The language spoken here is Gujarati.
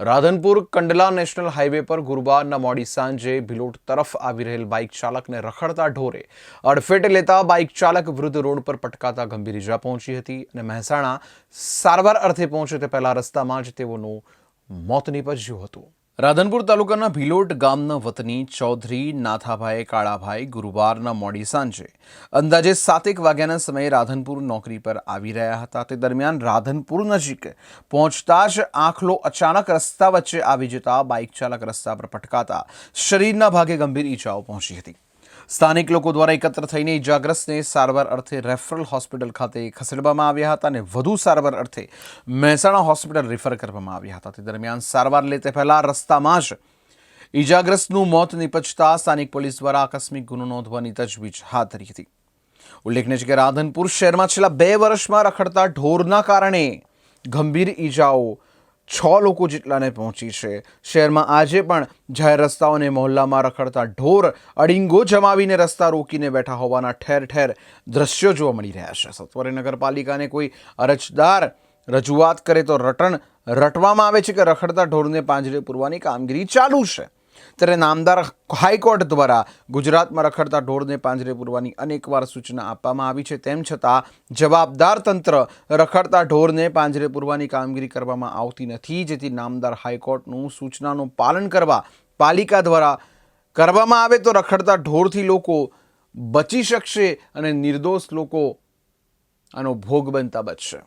રાધનપુર કંડલા નેશનલ હાઈવે પર ગુરુવારના મોડી સાંજે ભિલોટ તરફ આવી રહેલ બાઇક ચાલકને રખડતા ઢોરે અડફેટે લેતા બાઇક ચાલક વૃદ્ધ રોડ પર પટકાતા ગંભીર ઇજા પહોંચી હતી અને મહેસાણા સારવાર અર્થે પહોંચે તે પહેલા રસ્તામાં જ તેઓનું મોત નીપજ્યું હતું. રાધનપુર તાલુકાના ભીલોટ ગામના વતની ચૌધરી નાથાભાઈ કાળાભાઈ ગુરુવારના મોડી સાંજે અંદાજે સાતેક વાગ્યાના સમયે રાધનપુર નોકરી પર આવી રહ્યા હતા. તે દરમિયાન રાધનપુર નજીક પહોંચતા જ આંખલો અચાનક રસ્તા વચ્ચે આવી જતા બાઇક ચાલક રસ્તા પર પટકાતા શરીરના ભાગે ગંભીર ઈજાઓ પહોંચી હતી. સ્થાનિક લોકો દ્વારા એકત્ર થઈને ઇજાગ્રસ્તને સારવાર અર્થે રેફરલ હોસ્પિટલ ખાતે ખસેડવામાં આવ્યા હતા અને વધુ સારવાર અર્થે મહેસાણા હોસ્પિટલ રિફર કરવામાં આવ્યા હતા. તે દરમિયાન સારવાર લેતે પહેલાં રસ્તામાં જ ઇજાગ્રસ્તનું મોત નિપજતા સ્થાનિક પોલીસ દ્વારા આકસ્મિક ગુનો નોંધવાની તજવીજ હાથ ધરી હતી. ઉલ્લેખનીય છે કે રાધનપુર શહેરમાં છેલ્લા બે વર્ષમાં રખડતા ઢોરના કારણે ગંભીર ઈજાઓ છ લોકો જેટલાને પહોંચી છે. શહેરમાં આજે પણ જાહેર રસ્તાઓને મહોલ્લામાં રખડતા ઢોર, અડિંગો જમાવીને રસ્તા રોકીને બેઠા હોવાના ઠેર ઠેર દ્રશ્યો જોવા મળી રહ્યા છે. સત્વરે નગરપાલિકાને કોઈ અરજદાર રજૂઆત કરે તો રટણ રટવામાં આવે છે કે રખડતા ઢોરને પાંજરે પૂરવાની કામગીરી ચાલુ છે? ત્યારે નામદાર હાઈકોર્ટ દ્વારા ગુજરાતમાં રખડતા ઢોરને પાંજરે પૂરવાની અનેકવાર સૂચના આપવામાં આવી છે. તેમ છતાં જવાબદાર તંત્ર રખડતા ઢોરને પાંજરે પૂરવાની કામગીરી કરવામાં આવતી નથી, જેથી નામદાર હાઈકોર્ટનું સૂચનાનું પાલન કરવા પાલિકા દ્વારા કરવામાં આવે તો રખડતા ઢોરથી લોકો બચી શકશે અને નિર્દોષ લોકો આનો ભોગ બનતા બચશે.